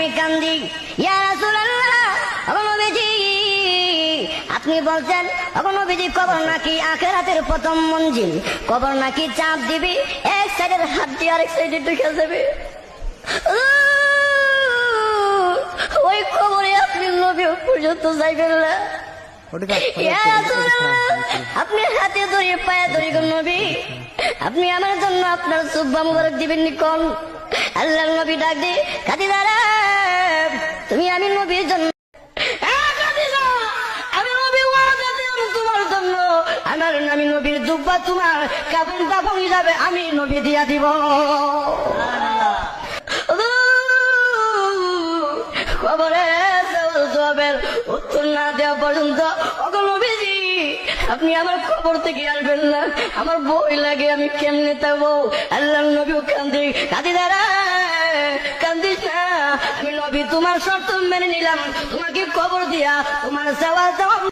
আমি কান্দি। আপনি বলছেন ওগো নবীজি কবর নাকি আখেরাতের প্রথম মঞ্জিল? কবর নাকি চাপ দিবি? এক সাইডের হাত দিয়ে আরেক সাইডে ঢুকে যাবে। ওই খবরে আপনি নবী পর্যন্ত যাইবেন না। আপনি হাতে ধরে পায়ে ধরে গো নবী আপনি আমার জন্য আপনার সুব্বা মুবারক দিবেন নি কোন আল্লাহ নবী ডাক দি খাদিজারা তুমি আমি নবীর জন্য আমি নবীর দুব্বা তোমার কাপড় দাপন আমি নবী দিয়া দিব। খবরে জবাবের উত্তর না দেওয়া পর্যন্ত আপনি আমার খবর থেকে আসবেন না। আমার বই লাগে, আমি কেমনে থাকব? আল্লাহ নবী কান্দি কাঁদি না আমি তোমার শর্ত মেনে নিলাম। তোমাকে কবর দিয়া? তোমার সেবা জবাব